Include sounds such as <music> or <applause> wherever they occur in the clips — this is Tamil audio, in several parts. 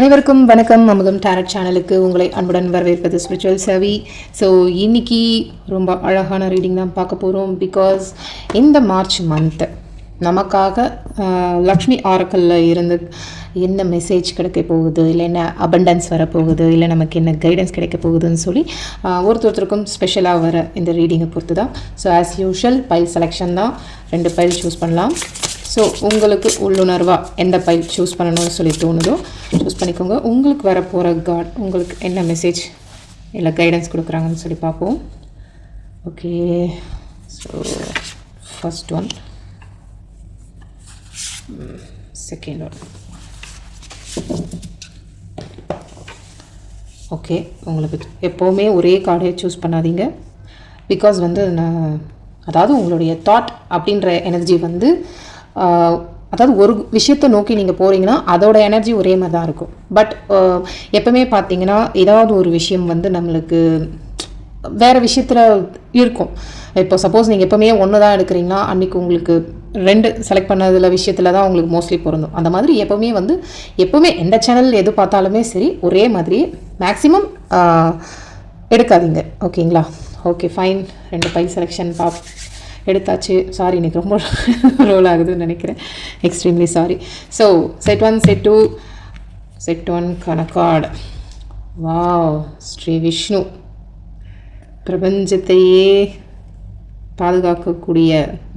அனைவருக்கும் வணக்கம். அமுதம் டேரட் சேனலுக்கு உங்களை அன்புடன் வரவேற்பது ஸ்பிரிச்சுவல் சவி ஸோ இன்னைக்கு ரொம்ப அழகான ரீடிங் தான் பார்க்க போகிறோம் பிகாஸ் இந்த மார்ச் மந்த்து நமக்காக லக்ஷ்மி ஆரக்கல்ல இருந்து என்ன மெசேஜ் கிடைக்க போகுது? இல்லை என்ன அபண்டன்ஸ் வரப்போகுது? இல்லை நமக்கு என்ன கைடன்ஸ் கிடைக்க போகுதுன்னு சொல்லி ஆஹ், ஸ்பெஷலாக வர இந்த ரீடிங்கை பொறுத்து தான் so as usual file selection தான். ரெண்டு பைல் சூஸ் பண்ணலாம். ஸோ உங்களுக்கு உள்ளுணர்வாக எந்த பைல் சூஸ் பண்ணணும்னு சொல்லி தோணுதோ பண்ணிக்கோங்க. உங்களுக்கு வர போகிற காட் உங்களுக்கு என்ன மெசேஜ் இல்லை கைடன்ஸ் கொடுக்குறாங்கன்னு சொல்லி பார்ப்போம். Okay so first one second one okay உங்களுக்கு எப்போவுமே ஒரே கார்டே சூஸ் பண்ணாதீங்க. பிகாஸ் வந்து நான் அதாவது உங்களுடைய தாட் அப்படின்ற எனர்ஜி வந்து அதாவது ஒரு விஷயத்தை நோக்கி நீங்கள் போகிறீங்கன்னா அதோட எனர்ஜி ஒரே மாதிரி தான் இருக்கும் பட் எப்பவுமே பார்த்தீங்கன்னா ஏதாவது ஒரு விஷயம் வந்து நம்மளுக்கு வேறு விஷயத்தில் இருக்கும். இப்போ சப்போஸ் நீங்கள் எப்போவுமே ஒன்று தான் எடுக்கிறீங்கன்னா அன்றைக்கி உங்களுக்கு ரெண்டு செலக்ட் பண்ணதில் விஷயத்தில் தான் உங்களுக்கு மோஸ்ட்லி பொருந்தும். அந்த மாதிரி எப்போவுமே வந்து எப்போவுமே எந்த சேனல் எது பார்த்தாலுமே சரி ஒரே மாதிரி மேக்ஸிமம் எடுக்காதீங்க. ஓகேங்களா? ஓகே ஃபைன் ரெண்டு பை செலெக்ஷன் பாப் எடுத்தாச்சு. சாரி எனக்கு ரொம்ப <laughs> ரோல் ஆகுதுன்னு நினைக்கிறேன். Extremely sorry so set one set two set one கணக்காடு wow Sri Vishnu பிரபஞ்சத்தையே பாதுகாக்கக்கூடிய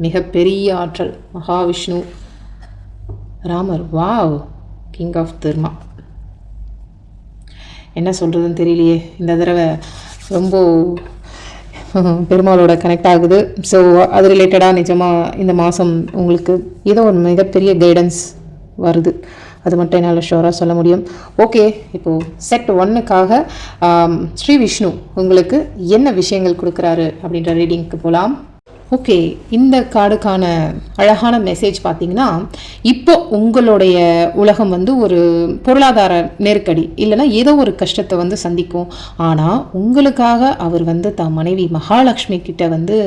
மிகப்பெரிய ஆற்றல் Mahavishnu. Ramar wow king of dharma என்ன சொல்கிறதுன்னு தெரியலையே இந்த தடவை. ரொம்ப <laughs> பெருமாளோட கனெக்ட் ஆகுது. ஸோ அது ரிலேட்டடாக நிஜமாக இந்த மாதம் உங்களுக்கு ஏதோ ஒரு மிகப்பெரிய கைடன்ஸ் வருது. அது மட்டும் என்னால் ஷோராக சொல்ல முடியும். ஓகே இப்போது செட் ஒன்னுக்காக ஸ்ரீ விஷ்ணு உங்களுக்கு என்ன விஷயங்கள் கொடுக்குறாரு அப்படின்ற ரீடிங்க்கு போகலாம் ஓகே இந்த கார்டுக்கான அழகான மெசேஜ் பார்த்தீங்கன்னா இப்போ உங்களுடைய உலகம் வந்து ஒரு பொருளாதார நெருக்கடி இல்லைன்னா ஏதோ ஒரு கஷ்டத்தை வந்து சந்திக்கும். ஆனால் உங்களுக்காக அவர் வந்து தன் மனைவி மகாலட்சுமி கிட்ட வந்து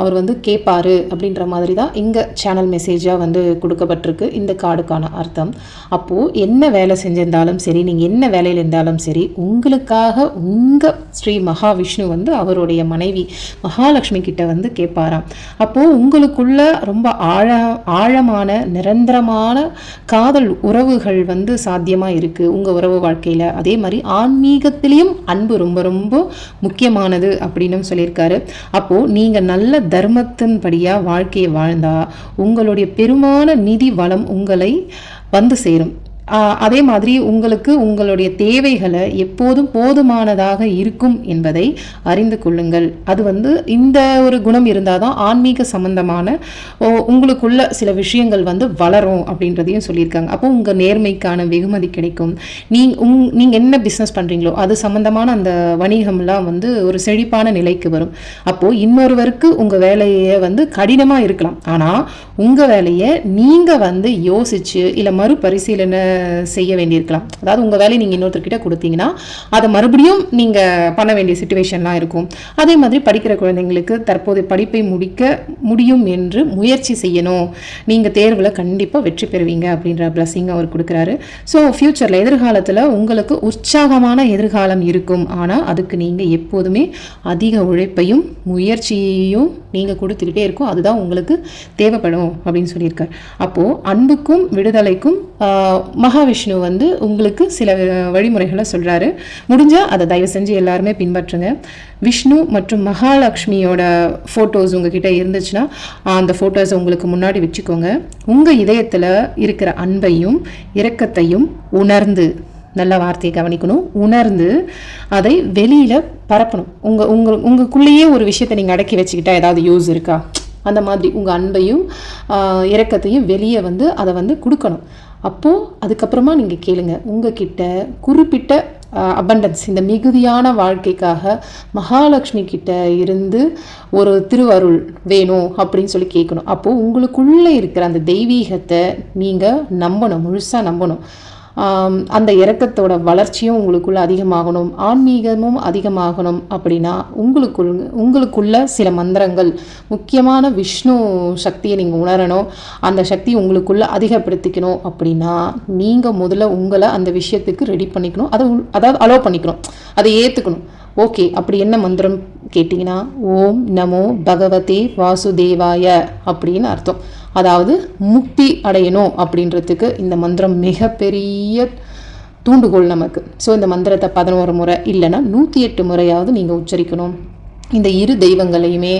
அவர் வந்து கேட்பார் அப்படின்ற மாதிரி தான் இங்கே சேனல் மெசேஜாக வந்து கொடுக்கப்பட்டிருக்கு. இந்த கார்டுக்கான அர்த்தம். அப்போது என்ன வேலை செஞ்சிருந்தாலும் சரி நீங்கள் என்ன வேலையில் இருந்தாலும் சரி உங்களுக்காக உங்கள் ஸ்ரீ மகாவிஷ்ணு வந்து அவருடைய மனைவி மகாலட்சுமி கிட்ட வந்து கேட்பாரா கேட்பாராம் அப்போது உங்களுக்குள்ள ரொம்ப ஆழ ஆழமான நிரந்தரமான காதல் உறவுகள் வந்து சாத்தியமாக இருக்குது உங்கள் உறவு வாழ்க்கையில். அதே மாதிரி ஆன்மீகத்திலையும் அன்பு ரொம்ப ரொம்ப முக்கியமானது அப்படின்னு சொல்லியிருக்காரு. அப்போது நீங்கள் நல்ல தர்மத்தின்படியாக வாழ்க்கையை வாழ்ந்தால் உங்களுடைய பெருமான நிதி வளம் உங்களை வந்து சேரும். அதே மாதிரி உங்களுக்கு உங்களுடைய தேவைகளை எப்போதும் போதுமானதாக இருக்கும் என்பதை அறிந்து கொள்ளுங்கள். அது வந்து இந்த ஒரு குணம் இருந்தால் தான் ஆன்மீக சம்பந்தமான ஓ, உங்களுக்குள்ள சில விஷயங்கள் வந்து வளரும் அப்படின்றதையும் சொல்லியிருக்காங்க. அப்போ உங்கள் நேர்மைக்கான வெகுமதி கிடைக்கும். நீ உங் நீங்கள் என்ன பிஸ்னஸ் பண்ணுறீங்களோ அது சம்பந்தமான அந்த வணிகம்லாம் வந்து ஒரு செழிப்பான நிலைக்கு வரும். அப்போது இன்னொருவருக்கு உங்கள் வேலையை வந்து கடினமாக இருக்கலாம். ஆனால் உங்கள் வேலையை நீங்கள் வந்து யோசித்து இல்லை மறுபரிசீலனை செய்ய வேண்டியிருக்கலாம். அதாவது உங்கள் வேலையை நீங்கள் இன்னொருத்தர்கிட்ட கொடுத்தீங்கன்னா அதை மறுபடியும் நீங்கள் பண்ண வேண்டிய சுச்சுவேஷன்லாம் இருக்கும். அதே மாதிரி படிக்கிற குழந்தைங்களுக்கு தற்போதைய படிப்பை முடிக்க முடியும் என்று முயற்சி செய்யணும். நீங்கள் தேர்வில் கண்டிப்பாக வெற்றி பெறுவீங்க அப்படின்ற பிளஸிங் அவர் கொடுக்குறாரு. ஸோ ஃப்யூச்சரில் எதிர்காலத்தில் உங்களுக்கு உற்சாகமான எதிர்காலம் இருக்கும். ஆனால் அதுக்கு நீங்கள் எப்போதுமே அதிக உழைப்பையும் முயற்சியையும் நீங்கள் கொடுத்துக்கிட்டே இருக்கும். அதுதான் உங்களுக்கு தேவைப்படும் அப்படின்னு சொல்லியிருக்கார். அப்போது அன்புக்கும் விடுதலைக்கும் மகாவிஷ்ணு வந்து உங்களுக்கு சில வழிமுறைகளை சொல்கிறாரு முடிஞ்சால் அதை தயவு செஞ்சு எல்லாருமே பின்பற்றுங்க. விஷ்ணு மற்றும் மகாலட்சுமியோட ஃபோட்டோஸ் உங்ககிட்ட இருந்துச்சுன்னா அந்த ஃபோட்டோஸை உங்களுக்கு முன்னாடி வச்சுக்கோங்க. உங்கள் இதயத்தில் இருக்கிற அன்பையும் இரக்கத்தையும் உணர்ந்து நல்ல வார்த்தையை கவனிக்கணும். உணர்ந்து அதை வெளியில் பரப்பணும். உங்கள் உங்கள் உங்களுக்குள்ளேயே ஒரு விஷயத்தை நீங்கள் அடக்கி வச்சுக்கிட்டா ஏதாவது யூஸ் இருக்கா? அந்த மாதிரி உங்கள் அன்பையும் இறக்கத்தையும் இரக்கத்தையும் வெளியே வந்து அதை வந்து கொடுக்கணும். அப்போது அதுக்கப்புறமா நீங்கள் கேளுங்க. உங்ககிட்ட குறிப்பிட்ட அபண்டன்ஸ் இந்த மிகுதியான வாழ்க்கைக்காக மகாலட்சுமி கிட்ட இருந்து ஒரு திருவருள் வேணும் அப்படின்னு சொல்லி கேட்கணும். அப்போது உங்களுக்குள்ளே இருக்கிற அந்த தெய்வீகத்தை நீங்கள் நம்பணும் முழுசாக நம்பணும். அந்த இறக்கத்தோட வளர்ச்சியும் உங்களுக்குள்ள அதிகமாகணும் ஆன்மீகமும் அதிகமாகணும் அப்படின்னா உங்களுக்குள் உங்களுக்குள்ள சில மந்திரங்கள் முக்கியமான விஷ்ணு சக்தியை நீங்கள் உணரணும். அந்த சக்தி உங்களுக்குள்ள அதிகப்படுத்திக்கணும் அப்படின்னா நீங்கள் முதல்ல உங்களை அந்த விஷயத்துக்கு ரெடி பண்ணிக்கணும். அதை அதாவது அலோவ் பண்ணிக்கணும். அதை ஏற்றுக்கணும் ஓகே அப்படி என்ன மந்திரம் கேட்டிங்கன்னா ஓம் நமோ பகவதே வாசுதேவாய அப்படின்னு அர்த்தம். அதாவது முக்தி அடையணும் அப்படின்றதுக்கு இந்த மந்திரம் மிகப்பெரிய தூண்டுகோல் நமக்கு. ஸோ இந்த மந்திரத்தை பதினோரு முறை இல்லைன்னா நூற்றி எட்டு முறையாவது நீங்கள் உச்சரிக்கணும். இந்த இரு தெய்வங்களையுமே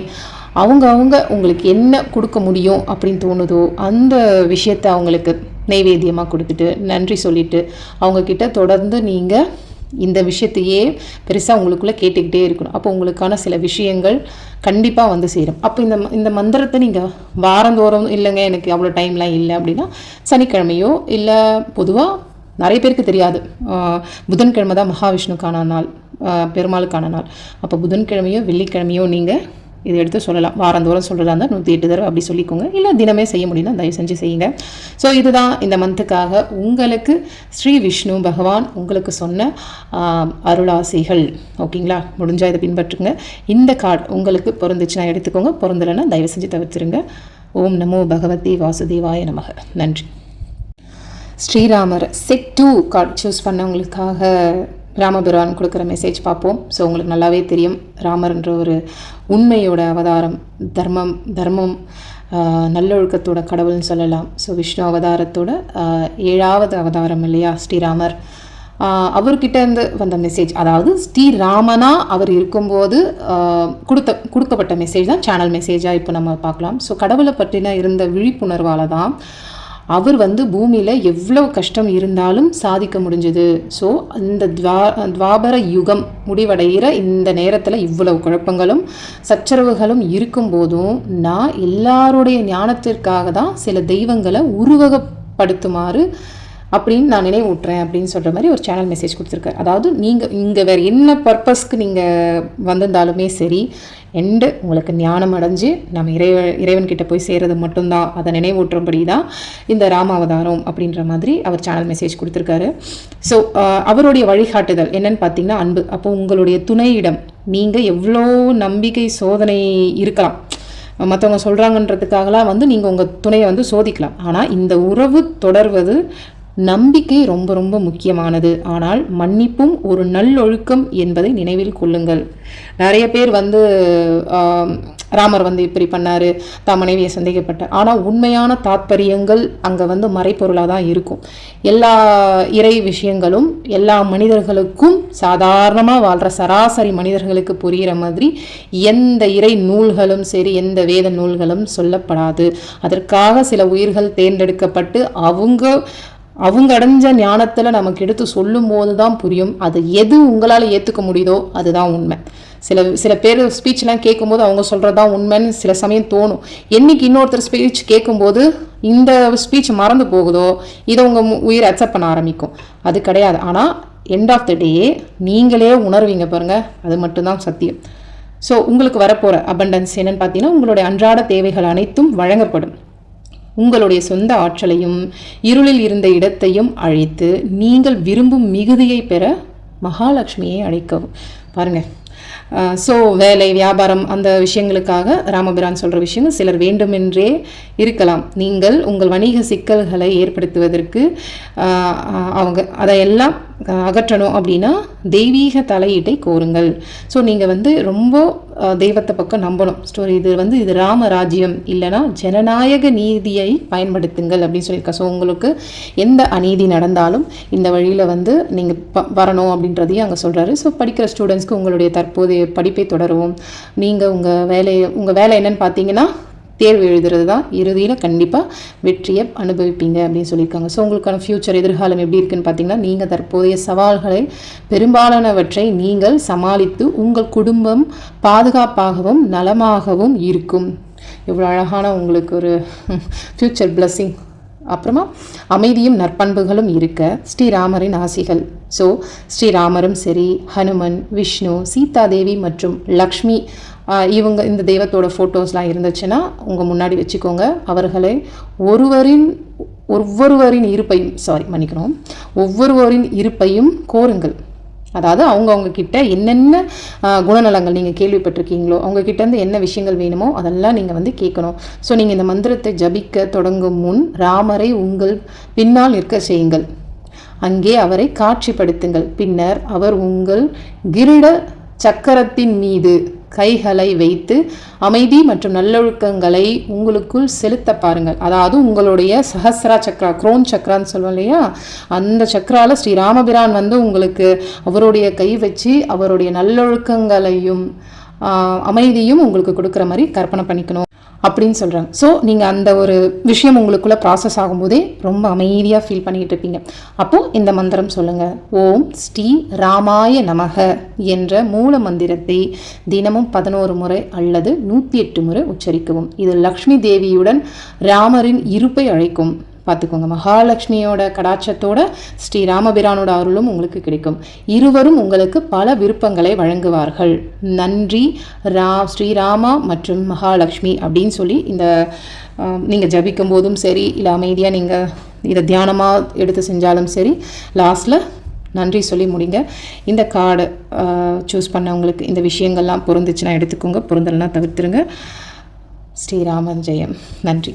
அவங்க அவங்க உங்களுக்கு என்ன கொடுக்க முடியும் அப்படின்னு தோணுதோ அந்த விஷயத்தை அவங்களுக்கு நைவேத்தியமாக கொடுத்துட்டு நன்றி சொல்லிட்டு அவங்கக்கிட்ட தொடர்ந்து நீங்கள் இந்த விஷயத்தையே பெருசாக உங்களுக்குள்ளே கேட்டுக்கிட்டே இருக்கணும். அப்போ உங்களுக்கான சில விஷயங்கள் கண்டிப்பாக வந்து சேரும். அப்போ இந்த ம- இந்த மந்திரத்தை நீங்கள் வாரந்தோறும் இல்லைங்க எனக்கு அவ்வளோ டைம்லாம் இல்லை அப்படின்னா சனிக்கிழமையோ இல்லை பொதுவாக நிறைய பேருக்கு தெரியாது. புதன்கிழமை தான் மகாவிஷ்ணுக்கான நாள் பெருமாளுக்கான நாள். அப்போ புதன்கிழமையோ வெள்ளிக்கிழமையோ நீங்கள் இதை எடுத்து சொல்லலாம். வாரந்தோறும் சொல்கிறதா இருந்தால் நூற்றி எட்டு தடவை அப்படி சொல்லிக்கோங்க. இல்லை தினமே செய்ய முடியும்னா தயவு செஞ்சு செய்யுங்க. ஸோ இதுதான் இந்த மந்த்துக்காக உங்களுக்கு ஸ்ரீ விஷ்ணு பகவான் உங்களுக்கு சொன்ன அருளாசிகள் அருளாசைகள். ஓகேங்களா? முடிஞ்சால் இதை பின்பற்றுங்க. இந்த கார்டு உங்களுக்கு பொருந்துச்சுன்னா எடுத்துக்கோங்க. பொருந்தலைன்னா தயவு செஞ்சு தவிர்த்துருங்க. ஓம் நமோ பகவதி வாசுதேவாய நமக. நன்றி. ஸ்ரீராமர் செட் டூ கார்டு சூஸ் பண்ணவங்களுக்காக ராமபிரான் கொடுக்குற மெசேஜ் பார்ப்போம். ஸோ உங்களுக்கு நல்லாவே தெரியும். ராமர்ன்ற ஒரு உண்மையோட அவதாரம் தர்மம் தர்மம் நல்லொழுக்கத்தோட கடவுள்னு சொல்லலாம். ஸோ விஷ்ணு அவதாரத்தோட ஏழாவது அவதாரம் இல்லையா ஸ்ரீராமர்? ஆஹ், அவர்கிட்ட இருந்து வந்த மெசேஜ் அதாவது ஸ்ரீராமனா அவர் இருக்கும்போது கொடுத்த கொடுக்கப்பட்ட மெசேஜ் தான் சேனல் மெசேஜாக இப்போ நம்ம பார்க்கலாம். ஸோ கடவுளை பற்றின இருந்த விழிப்புணர்வால் தான் அவர் வந்து பூமியில் எவ்வளோ கஷ்டம் இருந்தாலும் சாதிக்க முடிஞ்சது. ஸோ இந்த துவா துவாபர யுகம் முடிவடைகிற இந்த நேரத்தில் இவ்வளவு குழப்பங்களும் சச்சரவுகளும் இருக்கும்போதும் நான் எல்லாருடைய ஞானத்திற்காக தான் சில தெய்வங்களை உருவகப்படுத்துமாறு அப்படின்னு நான் நினைவூட்டுறேன் அப்படின்னு சொல்கிற மாதிரி ஒரு சேனல் மெசேஜ் கொடுத்துருக்காரு. அதாவது நீங்கள் இங்கே வேறு என்ன பர்பஸ்க்கு நீங்கள் வந்திருந்தாலுமே சரி எண்டு உங்களுக்கு ஞானம் அடைஞ்சு நம்ம இறைவ இறைவன்கிட்ட போய் சேர்றது மட்டும்தான். அதை நினைவூட்டுறபடி தான் இந்த ராமாவதாரம் அப்படின்ற மாதிரி அவர் சேனல் மெசேஜ் கொடுத்துருக்காரு. ஸோ அவருடைய வழிகாட்டுதல் என்னன்னு பார்த்தீங்கன்னா அன்பு. அப்போ உங்களுடைய துணையிடம் நீங்கள் எவ்வளோ நம்பிக்கை சோதனை இருக்கலாம். மற்றவங்க சொல்கிறாங்கன்றதுக்காகலாம் வந்து நீங்கள் உங்கள் துணையை வந்து சோதிக்கலாம். ஆனால் இந்த உறவு தொடர்வது நம்பிக்கை ரொம்ப ரொம்ப முக்கியமானது. ஆனால் மன்னிப்பும் ஒரு நல்லொழுக்கம் என்பதை நினைவில் கொள்ளுங்கள். நிறைய பேர் வந்து ராமர் வந்து இப்படி பண்ணார் தான் மனைவியை சந்தேகப்பட்ட. ஆனால் உண்மையான தாத்பரியங்கள் அங்கே வந்து மறைப்பொருளாக தான் இருக்கும். எல்லா இறை விஷயங்களும் எல்லா மனிதர்களுக்கும் சாதாரணமாக வாழ்கிற சராசரி மனிதர்களுக்கு புரிகிற மாதிரி எந்த இறை நூல்களும் சரி எந்த வேத நூல்களும் சொல்லப்படாது. அதற்காக சில உயிர்கள் தேர்ந்தெடுக்கப்பட்டு அவங்க அவங்க அடைஞ்ச ஞானத்தில் நமக்கு எடுத்து சொல்லும் போது தான் புரியும். அது எது உங்களால் ஏற்றுக்க முடியுதோ அதுதான் உண்மை. சில சில பேர் ஸ்பீச்லாம் கேட்கும்போது அவங்க சொல்கிறது தான் உண்மைன்னு சில சமயம் தோணும். என்றைக்கு இன்னொருத்தர் ஸ்பீச் கேட்கும்போது இந்த ஸ்பீச் மறந்து போகுதோ இதை உங்கள் உயிர் அக்செப்ட் பண்ண ஆரம்பிக்கும். அது கிடையாது. ஆனால் எண்ட் ஆஃப் த டே நீங்களே உணர்வீங்க பாருங்கள் அது மட்டும்தான் சத்தியம். ஸோ உங்களுக்கு வரப்போகிற அபண்டன்ஸ் என்னென்னு பார்த்தீங்கன்னா உங்களுடைய அன்றாட தேவைகள் அனைத்தும் வழங்கப்படும். உங்களுடைய சொந்த ஆற்றலையும் இருளில் இருந்த இடத்தையும் அழித்து நீங்கள் விரும்பும் மிகுதியை பெற மகாலட்சுமியை அழைக்கவும். பாருங்கள் ஸோ வேலை வியாபாரம் அந்த விஷயங்களுக்காக ராமபிரான் சொல்கிற விஷயங்கள் சிலர் வேண்டுமென்றே இருக்கலாம். நீங்கள் உங்கள் வணிக சிக்கல்களை ஏற்படுத்துவதற்கு அவங்க அதையெல்லாம் அகற்றணும் அப்படின்னா தெய்வீக தலையீட்டை கோருங்கள். ஸோ நீங்கள் வந்து ரொம்ப தெய்வத்தை பக்கம் நம்பணும். ஸ்டோரி இது வந்து இது ராமராஜ்யம். இல்லைன்னா ஜனநாயக நீதியை பயன்படுத்துங்கள் அப்படின்னு சொல்லியிருக்கேன் ஸோ உங்களுக்கு எந்த அநீதி நடந்தாலும் இந்த வழியில் வந்து நீங்கள் ப வரணும் அப்படின்றதையும் அங்கே சொல்கிறாரு ஸோ படிக்கிற ஸ்டூடெண்ட்ஸ்க்கு உங்களுடைய தற்போதைய படிப்பை தொடரவும். நீங்கள் உங்கள் வேலையை உங்கள் வேலை என்னன்னு பார்த்தீங்கன்னா தேர்வு எழுதுறது தான் இறுதியில் கண்டிப்பாக வெற்றியை அனுபவிப்பீங்க அப்படின்னு சொல்லியிருக்காங்க. ஸோ உங்களுக்கான ஃப்யூச்சர் எதிர்காலம் எப்படி இருக்குன்னு பார்த்தீங்கன்னா நீங்கள் தற்போதைய சவால்களை பெரும்பாலானவற்றை நீங்கள் சமாளித்து உங்கள் குடும்பம் பாதுகாப்பாகவும் நலமாகவும் இருக்கும். இவ்வளோ அழகான உங்களுக்கு ஒரு ஃப்யூச்சர் பிளஸ்ஸிங் அப்புறமா அமைதியும் நற்பண்புகளும் இருக்க ஸ்ரீராமரின் ஆசிகள். ஸோ ஸ்ரீராமரும் சரி ஹனுமன் விஷ்ணு சீதாதேவி மற்றும் லக்ஷ்மி இவங்க இந்த தெய்வத்தோட ஃபோட்டோஸ்லாம் இருந்துச்சுன்னா உங்கள் முன்னாடி வச்சுக்கோங்க. அவர்களை ஒருவரின் ஒவ்வொருவரின் இருப்பையும் சாரி மன்னிக்கணும். ஒவ்வொருவரின் இருப்பையும் கோருங்கள். அதாவது அவங்கவுங்க கிட்ட என்னென்ன குணநலங்கள் நீங்கள் கேள்விப்பட்டிருக்கீங்களோ அவங்க கிட்ட இருந்து என்ன விஷயங்கள் வேணுமோ அதெல்லாம் நீங்கள் வந்து கேட்கணும். ஸோ நீங்கள் இந்த மந்திரத்தை ஜபிக்க தொடங்கும் முன் ராமரை உங்கள் பின்னால் நிற்க செய்யுங்கள். அங்கே அவரை காட்சிப்படுத்துங்கள். பின்னர் அவர் உங்கள் கிரீட சக்கரத்தின் மீது கைகளை வைத்து அமைதி மற்றும் நல்லொழுக்கங்களை உங்களுக்குள் செலுத்த பாருங்கள். அதாவது உங்களுடைய சஹஸ்ரா சக்ரா குரோன் சக்ரான்னு சொல்லுவோம் இல்லையா? அந்த சக்ரால ஸ்ரீ ராமபிரான் வந்து உங்களுக்கு அவருடைய கை வச்சு அவருடைய நல்லொழுக்கங்களையும் அமைதியும் உங்களுக்கு கொடுக்குற மாதிரி கற்பனை பண்ணிக்கணும். அப்படின்னு சொல்கிறாங்க ஸோ நீங்கள் அந்த ஒரு விஷயம் உங்களுக்குள்ளே ப்ராசஸ் ஆகும்போதே ரொம்ப அமைதியாக ஃபீல் பண்ணிகிட்டு இருப்பீங்க. அப்போது இந்த மந்திரம் சொல்லுங்கள் ஓம் ஸ்ரீ ராமாய நமக என்ற மூல மந்திரத்தை தினமும் பதினோரு முறை அல்லது நூற்றி எட்டு முறை உச்சரிக்கவும். இது லக்ஷ்மி தேவியுடன் ராமரின் இருப்பை அழைக்கும். பார்த்துக்கோங்க. மகாலட்சுமியோட கடாட்சத்தோட ஸ்ரீ ராமபிரானோட அருளும் உங்களுக்கு கிடைக்கும். இருவரும் உங்களுக்கு பல விருப்பங்களை வழங்குவார்கள். நன்றி ரா ஸ்ரீராமா மற்றும் மகாலட்சுமி அப்படின்னு சொல்லி இந்த நீங்கள் ஜபிக்கும் போதும் சரி இல்லை அமைதியாக நீங்கள் இதை தியானமாக எடுத்து செஞ்சாலும் சரி லாஸ்ட்டில் நன்றி சொல்லி முடிங்க. இந்த கார்டை சூஸ் பண்ணவங்களுக்கு இந்த விஷயங்கள்லாம் பொருந்துச்சுன்னா எடுத்துக்கோங்க. பொருந்தலைன்னா தவிர்த்துருங்க. ஸ்ரீராமன் ஜெயம். நன்றி.